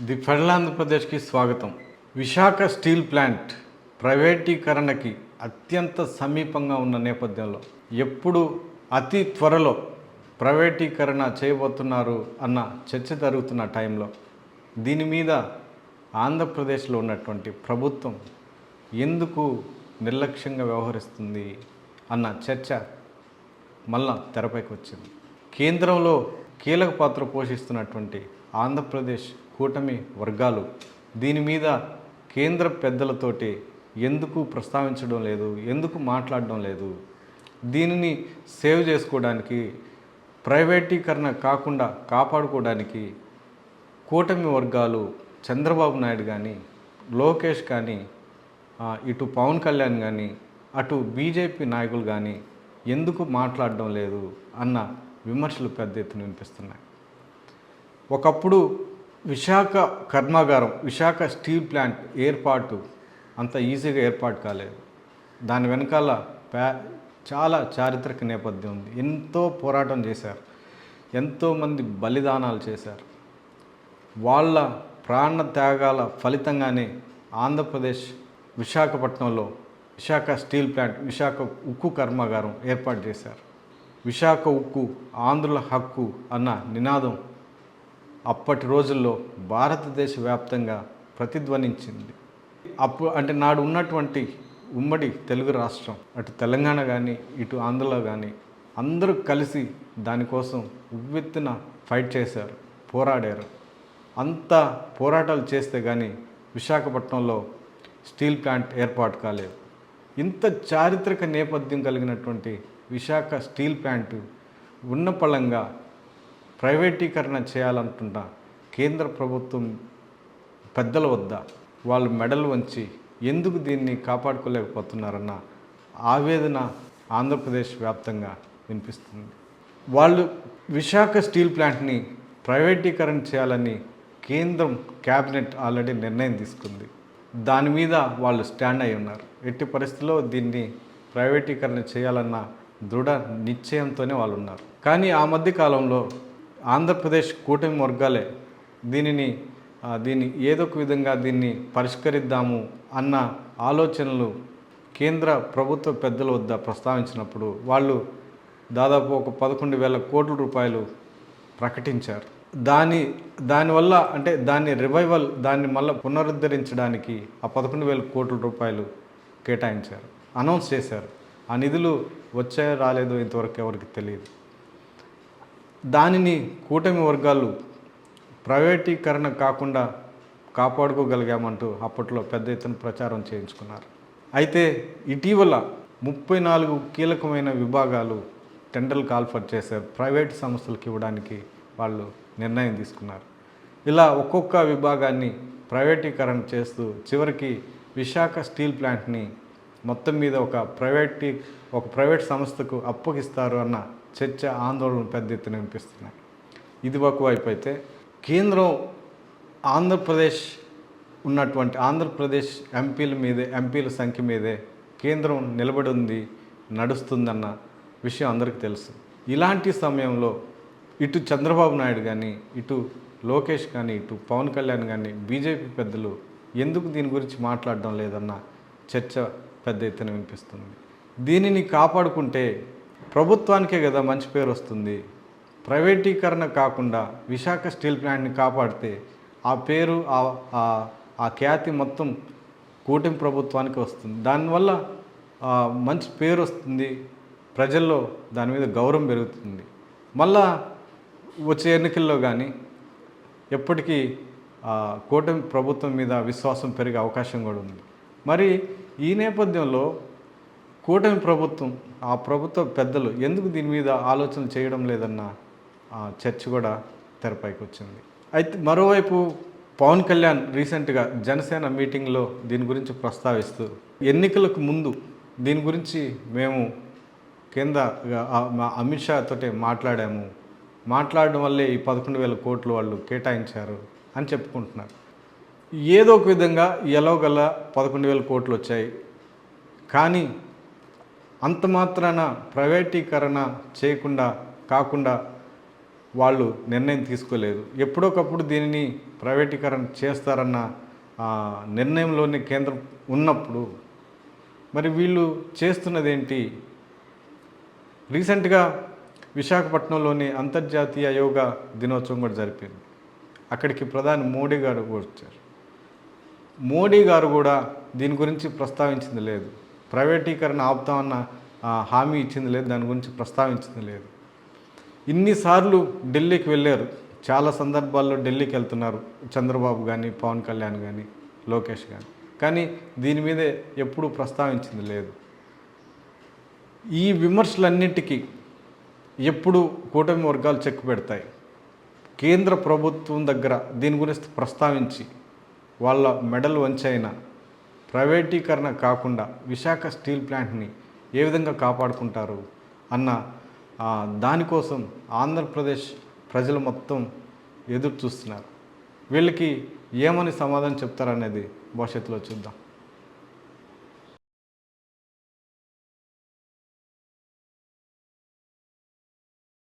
The federal ఆంధ్రప్రదేశ్కి స్వాగతం. Visakha steel plant ప్రైవేటీకరణకి అత్యంత సమీపంగా ఉన్న నేపథ్యంలో ఎప్పుడు అతి త్వరలో ప్రైవేటీకరణ చేయబోతున్నారు అన్న చర్చ జరుగుతున్న టైంలో దీని మీద ఆంధ్రప్రదేశ్లో ఉన్నటువంటి ప్రభుత్వం ఎందుకు నిర్లక్ష్యంగా వ్యవహరిస్తుంది అన్న చర్చ మళ్ళా తెరపైకి వచ్చింది కేంద్రంలో కీలక పాత్ర పోషిస్తున్నటువంటి ఆంధ్రప్రదేశ్ కూటమి వర్గాలు దీని మీద కేంద్ర పెద్దలతోటి ఎందుకు ప్రస్తావించడం లేదు? ఎందుకు మాట్లాడడం లేదు? దీనిని సేవ్ చేసుకోవడానికి ప్రైవేటీకరణ కాకుండా కాపాడుకోవడానికి కూటమి వర్గాలు చంద్రబాబు నాయుడు కానీ లోకేష్ కానీ ఇటు పవన్ కళ్యాణ్ కానీ అటు బీజేపీ నాయకులు కానీ ఎందుకు మాట్లాడడం లేదు? అన్న విమర్శలు పెద్ద ఎత్తున వినిపిస్తున్నాయి. ఒకప్పుడు విశాఖ కర్మాగారం విశాఖ స్టీల్ ప్లాంట్ ఏర్పాటు అంత ఈజీగా ఏర్పాటు కాలేదు. దాని వెనకాల ప్యా చాలా చారిత్రక నేపథ్యం ఉంది. ఎంతో పోరాటం చేశారు. ఎంతోమంది బలిదానాలు చేశారు. వాళ్ళ ప్రాణ త్యాగాల ఫలితంగానే ఆంధ్రప్రదేశ్ విశాఖపట్నంలో విశాఖ స్టీల్ ప్లాంట్ విశాఖ ఉక్కు కర్మాగారం ఏర్పాటు చేశారు. విశాఖ ఉక్కు ఆంధ్రుల హక్కు అన్న నినాదం అప్పటి రోజుల్లో భారతదేశ వ్యాప్తంగా ప్రతిధ్వనించింది. అప్పుడు అంటే నాడు ఉన్నటువంటి ఉమ్మడి తెలుగు రాష్ట్రం అటు తెలంగాణ కానీ ఇటు ఆంధ్రలో కానీ అందరూ కలిసి దానికోసం ఉవ్వెత్తున ఫైట్ చేశారు పోరాడారు. అంత పోరాటాలు చేస్తే కానీ విశాఖపట్నంలో స్టీల్ ప్లాంట్ ఏర్పాటు కాలేదు. ఇంత చారిత్రక నేపథ్యం కలిగినటువంటి విశాఖ స్టీల్ ప్లాంట్ ఉన్నపళంగా ప్రైవేటీకరణ చేయాలంటున్న కేంద్ర ప్రభుత్వం పెద్దల వద్ద వాళ్ళు మెడలు వంచి ఎందుకు దీన్ని కాపాడుకోలేకపోతున్నారన్న ఆవేదన ఆంధ్రప్రదేశ్ వ్యాప్తంగా వినిపిస్తుంది. వాళ్ళు విశాఖ స్టీల్ ప్లాంట్ని ప్రైవేటీకరణ చేయాలని కేంద్రం క్యాబినెట్ ఆల్రెడీ నిర్ణయం తీసుకుంది. దాని మీద వాళ్ళు స్టాండ్ అయి ఉన్నారు. ఎట్టి పరిస్థితుల్లో దీన్ని ప్రైవేటీకరణ చేయాలన్న దృఢ నిశ్చయంతోనే వాళ్ళు ఉన్నారు. కానీ ఆ మధ్య కాలంలో ఆంధ్రప్రదేశ్ కూటమి వర్గాలే దీనిని దీన్ని ఏదో ఒక విధంగా దీన్ని పరిష్కరిద్దాము అన్న ఆలోచనలు కేంద్ర ప్రభుత్వ పెద్దల వద్ద ప్రస్తావించినప్పుడు వాళ్ళు దాదాపు ఒక పదకొండు వేల కోట్ల రూపాయలు ప్రకటించారు. దాని దానివల్ల అంటే దాన్ని రివైవల్ దాన్ని మళ్ళీ పునరుద్ధరించడానికి ఆ పదకొండు వేల కోట్ల రూపాయలు కేటాయించారు. అనౌన్స్ చేశారు. ఆ నిధులు వచ్చాయో రాలేదో ఇంతవరకు ఎవరికి తెలియదు. దానిని కూటమి వర్గాలు ప్రైవేటీకరణ కాకుండా కాపాడుకోగలిగామంటూ అప్పట్లో పెద్ద ఎత్తున ప్రచారం చేయించుకున్నారు. అయితే ఇటీవల ముప్పై నాలుగు కీలకమైన విభాగాలు టెండర్లు కాల్ఫర్ చేశారు ప్రైవేట్ సంస్థలకు ఇవ్వడానికి వాళ్ళు నిర్ణయం తీసుకున్నారు. ఇలా ఒక్కొక్క విభాగాన్ని ప్రైవేటీకరణ చేస్తూ చివరికి విశాఖ స్టీల్ ప్లాంట్ని మొత్తం మీద ఒక ప్రైవేటీ ఒక ప్రైవేట్ సంస్థకు అప్పగిస్తారు అన్న చర్చ ఆందోళన పెద్ద ఎత్తున వినిపిస్తున్నాయి. ఇది ఒకవైపు అయితే కేంద్రం ఆంధ్రప్రదేశ్ ఉన్నటువంటి ఆంధ్రప్రదేశ్ ఎంపీల మీదే ఎంపీల సంఖ్య మీదే కేంద్రం నిలబడి ఉంది నడుస్తుందన్న విషయం అందరికీ తెలుసు. ఇలాంటి సమయంలో ఇటు చంద్రబాబు నాయుడు కానీ ఇటు లోకేష్ కానీ ఇటు పవన్ కళ్యాణ్ కానీ బీజేపీ పెద్దలు ఎందుకు దీని గురించి మాట్లాడడం లేదన్న చర్చ పెద్ద ఎత్తున వినిపిస్తుంది. దీనిని కాపాడుకుంటే ప్రభుత్వానికే కదా మంచి పేరు వస్తుంది. ప్రైవేటీకరణ కాకుండా విశాఖ స్టీల్ ప్లాంట్ని కాపాడితే ఆ పేరు ఆ- ఆ- ఖ్యాతి మొత్తం కూటమి ప్రభుత్వానికి వస్తుంది. దానివల్ల మంచి పేరు వస్తుంది. ప్రజల్లో దాని మీద గౌరవం పెరుగుతుంది. మళ్ళా వచ్చే ఎన్నికల్లో కానీ ఎప్పటికీ కూటమి ప్రభుత్వం మీద విశ్వాసం పెరిగే అవకాశం కూడా ఉంది. మరి ఈ నేపథ్యంలో కూటమి ప్రభుత్వం ఆ ప్రభుత్వ పెద్దలు ఎందుకు దీని మీద ఆలోచన చేయడం లేదన్న ఆ, చర్చ కూడా తెరపైకి వచ్చింది. అయితే మరోవైపు పవన్ కళ్యాణ్ రీసెంట్గా జనసేన మీటింగ్లో దీని గురించి ప్రస్తావిస్తూ ఎన్నికలకు ముందు దీని గురించి మేము కేంద్ర మా అమిత్ షా మాట్లాడాము. మాట్లాడడం వల్లే ఈ పదకొండు వేల కోట్లు వాళ్ళు కేటాయించారు అని చెప్పుకుంటున్నారు. ఏదో ఒక విధంగా ఎలాగల పదకొండు వేల కోట్లు వచ్చాయి. కానీ అంత మాత్రాన ప్రైవేటీకరణ చేయకుండా కాకుండా వాళ్ళు నిర్ణయం తీసుకోలేదు. ఎప్పుడోకప్పుడు దీనిని ప్రైవేటీకరణ చేస్తారన్న ఆ, నిర్ణయంలోని కేంద్రం ఉన్నప్పుడు మరి వీళ్ళు చేస్తున్నది ఏంటి రీసెంట్గా విశాఖపట్నంలోని అంతర్జాతీయ యోగా దినోత్సవం కూడా జరిపింది. అక్కడికి ప్రధాని మోడీ గారు కూడా వచ్చారు. మోడీ గారు కూడా దీని గురించి ప్రస్తావించింది లేదు. ప్రైవేటీకరణ ఆపుతామన్న హామీ ఇచ్చింది లేదు దాని గురించి ప్రస్తావించింది లేదు. ఇన్నిసార్లు ఢిల్లీకి వెళ్ళారు. చాలా సందర్భాల్లో ఢిల్లీకి వెళ్తున్నారు. చంద్రబాబు కానీ పవన్ కళ్యాణ్ కానీ లోకేష్ కానీ కానీ దీని మీద ఎప్పుడూ ప్రస్తావించింది లేదు. ఈ విమర్శలన్నిటికీ ఎప్పుడు కూటమి వర్గాలు చెక్ పెడతాయి. కేంద్ర ప్రభుత్వం దగ్గర దీని గురించి ప్రస్తావించి వాళ్ళ మెడల్ వంచైన ప్రైవేటీకరణ కాకుండా విశాఖ స్టీల్ ప్లాంట్ని ఏ విధంగా కాపాడుకుంటారు అన్న దానికోసం ఆంధ్రప్రదేశ్ ప్రజలు మొత్తం ఎదురు చూస్తున్నారు వీళ్ళకి ఏమని సమాధానం చెప్తారనేది భవిష్యత్తులో చూద్దాం.